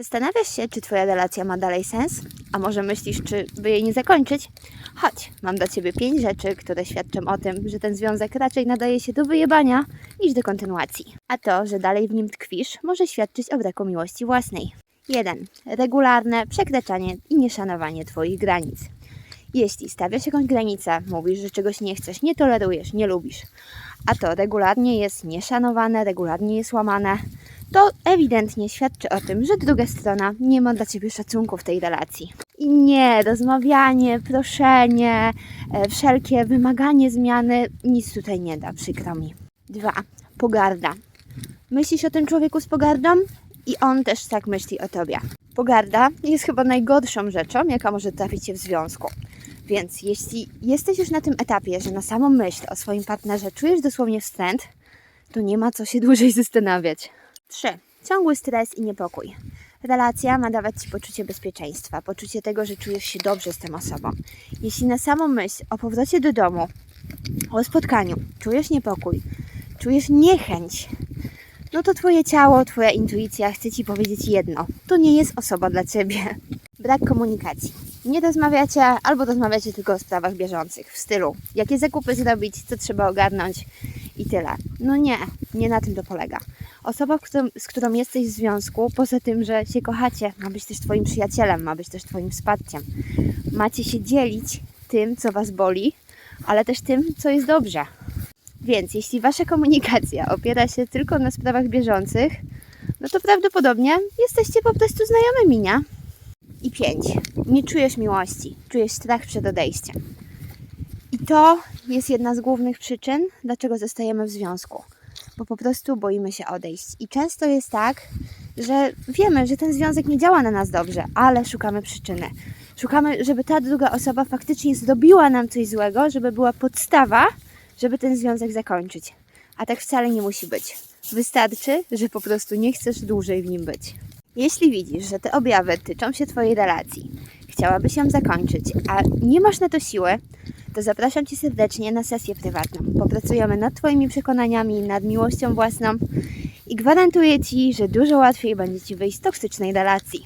Zastanawiasz się, czy Twoja relacja ma dalej sens? A może myślisz, czy by jej nie zakończyć? Chodź, mam dla Ciebie pięć rzeczy, które świadczą o tym, że ten związek raczej nadaje się do wyjebania niż do kontynuacji. A to, że dalej w nim tkwisz, może świadczyć o braku miłości własnej. 1. Regularne przekraczanie i nieszanowanie Twoich granic. Jeśli stawiasz jakąś granicę, mówisz, że czegoś nie chcesz, nie tolerujesz, nie lubisz, a to regularnie jest nieszanowane, regularnie jest łamane, to ewidentnie świadczy o tym, że druga strona nie ma dla Ciebie szacunku w tej relacji. I nie, rozmawianie, proszenie, e, wszelkie wymaganie zmiany nic tutaj nie da, przykro mi. 2. Pogarda. Myślisz o tym człowieku z pogardą? I on też tak myśli o Tobie. Pogarda jest chyba najgorszą rzeczą, jaka może trafić Cię w związku. Więc jeśli jesteś już na tym etapie, że na samą myśl o swoim partnerze czujesz dosłownie wstręt, to nie ma co się dłużej zastanawiać. 3. Ciągły stres i niepokój. Relacja ma dawać Ci poczucie bezpieczeństwa, poczucie tego, że czujesz się dobrze z tą osobą. Jeśli na samą myśl o powrocie do domu, o spotkaniu czujesz niepokój, czujesz niechęć, no to Twoje ciało, Twoja intuicja chce Ci powiedzieć jedno. To nie jest osoba dla Ciebie. Brak komunikacji. Nie rozmawiacie albo rozmawiacie tylko o sprawach bieżących, w stylu jakie zakupy zrobić, co trzeba ogarnąć i tyle. No nie, nie na tym to polega. Osoba, z którą jesteś w związku, poza tym, że się kochacie, ma być też Twoim przyjacielem, ma być też Twoim wsparciem. Macie się dzielić tym, co Was boli, ale też tym, co jest dobrze. Więc jeśli Wasza komunikacja opiera się tylko na sprawach bieżących, no to prawdopodobnie jesteście po prostu znajomymi, nie? I pięć. Nie czujesz miłości, czujesz strach przed odejściem. I to jest jedna z głównych przyczyn, dlaczego zostajemy w związku. Bo po prostu boimy się odejść. I często jest tak, że wiemy, że ten związek nie działa na nas dobrze, ale szukamy przyczyny. Szukamy, żeby ta druga osoba faktycznie zrobiła nam coś złego, żeby była podstawa, żeby ten związek zakończyć. A tak wcale nie musi być. Wystarczy, że po prostu nie chcesz dłużej w nim być. Jeśli widzisz, że te objawy tyczą się Twojej relacji, chciałabyś ją zakończyć, a nie masz na to siły, to zapraszam Cię serdecznie na sesję prywatną. Popracujemy nad Twoimi przekonaniami, nad miłością własną i gwarantuję Ci, że dużo łatwiej będzie Ci wyjść z toksycznej relacji.